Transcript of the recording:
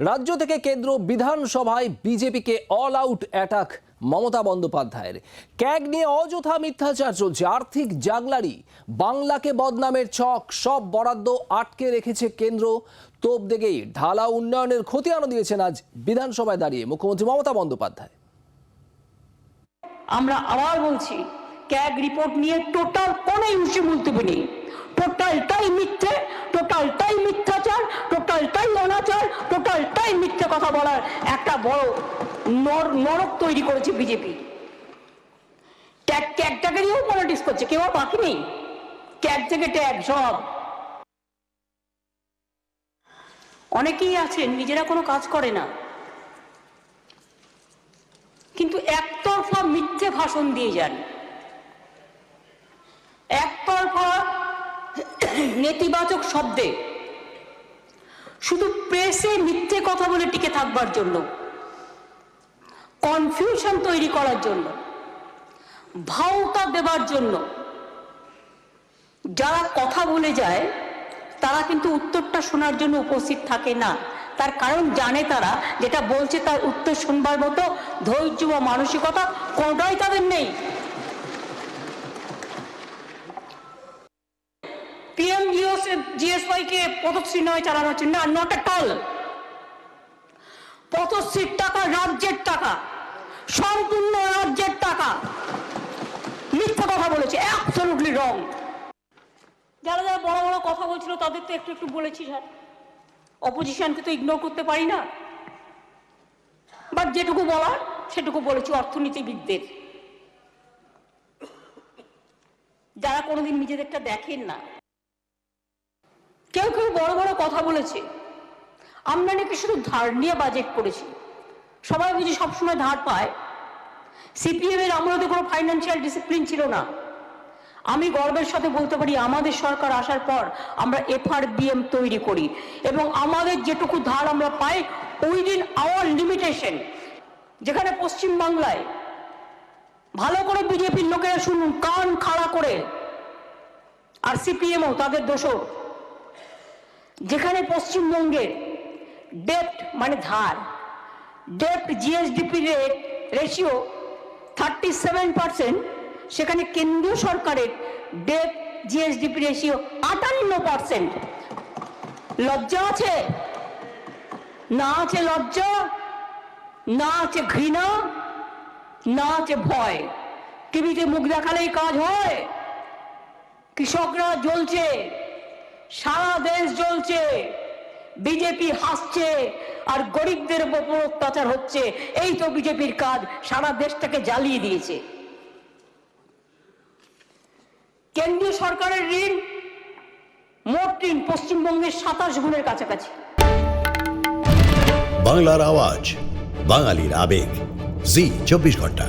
রাজ্য থেকে কেন্দ্র বিধানসভায় বিজেপিকে অল আউট অ্যাটাক মমতা বন্দ্যোপাধ্যায়ের। ক্যাগ নিয়ে অযথা মিথ্যাচার চলছে। আর্থিক জাগলারি, বাংলাকে বদনামের ছক, সব বরাদ্দ আটকে রেখেছে কেন্দ্র। তোপ দেগেই ঢালা উন্নয়নের ক্ষতি খতিয়ানও দিয়েছেন আজ বিধানসভায় দাঁড়িয়ে মুখ্যমন্ত্রী মমতা বন্দ্যোপাধ্যায়। আমরা আবার বলছি, ক্যাগ রিপোর্ট নিয়ে টোটাল কোনো ইস্যু মন্তব্য নেই। টোটালটাই মিথ্যে একটা বড় নর, নরক তৈরি করেছে বিজেপি। ট্যাগ পলিটিক্স করছে, কেউ বাকি নেই। ক্যাগ থেকে ট্যাগ সব। অনেকেই আছেন, নিজেরা কোনো কাজ করে না। কিন্তু একতরফা মিথ্যে ভাষণ দিয়ে যান। একতরফা নেতিবাচক শব্দে শুধু প্রেসে মিথ্যে কথা বলে টিকে থাকবার জন্য কনফিউশন তৈরি করার জন্য, ভাওতা দেবার জন্য। যারা কথা বলে যায়, তারা কিন্তু উত্তরটা শোনার জন্য উপস্থিত থাকে না। তার কারণ জানে তারা, যেটা বলছে তার উত্তর শুনবার মতো ধৈর্য বা মানসিকতা কোনোটাই তাদের নেই। জিএসওয়াই কে পদশ্রী নয় চালানো হচ্ছে। না নট এট অল পদশ্রীর টাকা, রাজ্যের টাকা। সম্পূর্ণ রাজ্যের টাকা। মিথ্যা কথা বলেছে অ্যাবসলুটলি রং যারা যারা বড় বড় কথা বলছিল, তাদের তো একটু একটু বলেছি, স্যার। অপোজিশনকে তো ইগনোর করতে পারি না। বাট যেটুকু বলার, সেটুকু বলেছি, অর্থনীতিবিদদের। যারা কোনোদিন নিজেদেরটা দেখেন না কেউ কেউ বড় বড় কথা বলেছে। আমরা নাকি শুধু ধার নিয়ে বাজেট করেছি। সবাই বুঝি সবসময় ধার পায়। সিপিএম এর আমলে কোনো ফাইন্যান্সিয়াল ডিসিপ্লিন ছিল না। আমি গর্বের সাথে বলতে পারি, আমাদের সরকার আসার পর আমরা এফআরবিএম তৈরি করি এবং আমাদের যেটুকু ধার আমরা পাই উইদিন আওয়ার লিমিটেশন যেখানে পশ্চিম বাংলায় ভালো করে বিজেপির লোকেরা শুনুন, কান খাড়া করে। আর সিপিএমও তাদের দোষর যেখানে পশ্চিমবঙ্গের ডেপ্ট মানে ধার ডেপ্ট GSDP rate ratio thirty seven percent সেখানে কেন্দ্রীয় সরকারের ডেপ জিএসডিপি রেশিও আটান্ন পার্সেন্ট লজ্জা আছে? না আছে লজ্জা, না আছে ঘৃণা, না আছে ভয়। টিভিতে মুখ দেখালেই কাজ হয়। কৃষকরা জ্বলছে। সারা দেশ জ্বলছে। বিজেপি হাসছে আর গরিবদের উপর অত্যাচার হচ্ছে। এই তো বিজেপির কাজ, সারা দেশটাকে জ্বালিয়ে দিয়েছে। কেন্দ্রীয় সরকারের ঋণ, মোট ঋণ পশ্চিমবঙ্গের সাতাশ গুণের কাছাকাছি। বাংলার আওয়াজ, বাঙালির আবেগ। জি, চব্বিশ ঘণ্টা।